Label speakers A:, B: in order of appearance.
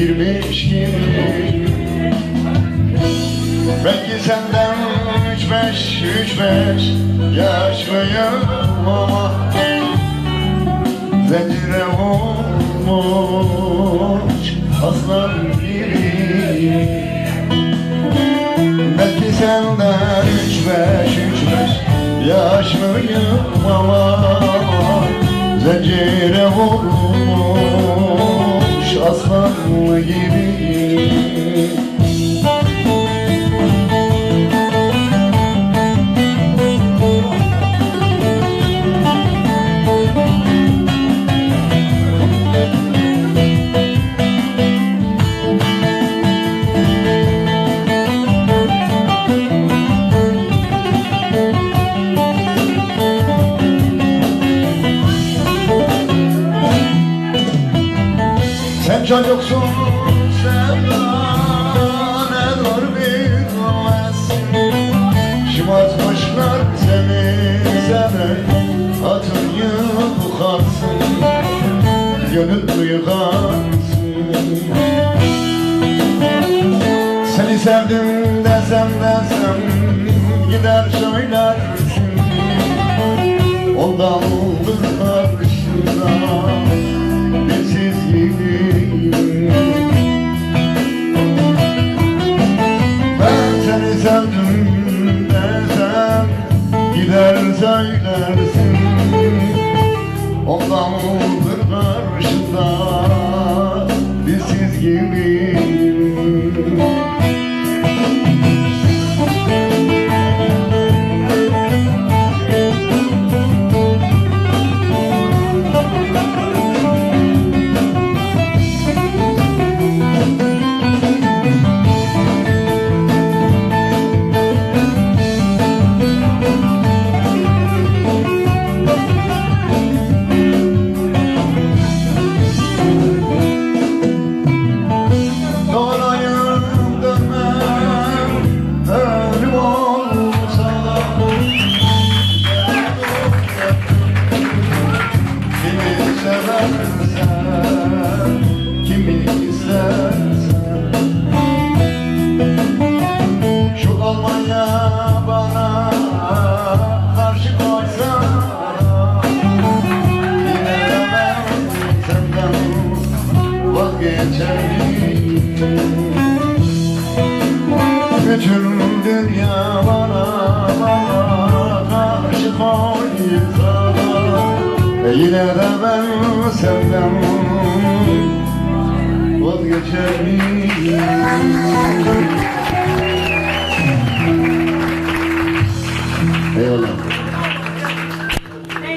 A: girmiş gibi Belki senden üç beş, üç beş yaşlıyım ama Zincire olmuş aslan gibi. Belki senden üç beş, üç beş yaşlıyım ama Zincire gibi Sen çocuksun sevdan Edor bilmezsin Şımartmışlar seni seni Atın yıkarsın Gönül yıkarsın Seni sevdim desem desem Gider söylersin. Ondandır Gider söylersin? Ondandır karşında. Dilsiz gibiyim seversen, kimi Şu Almanya karşı koysa Yine ben senden vazgeçerim. Bütün dünya bana bana karşı koysa e yine de ben senden vazgeçemeyim.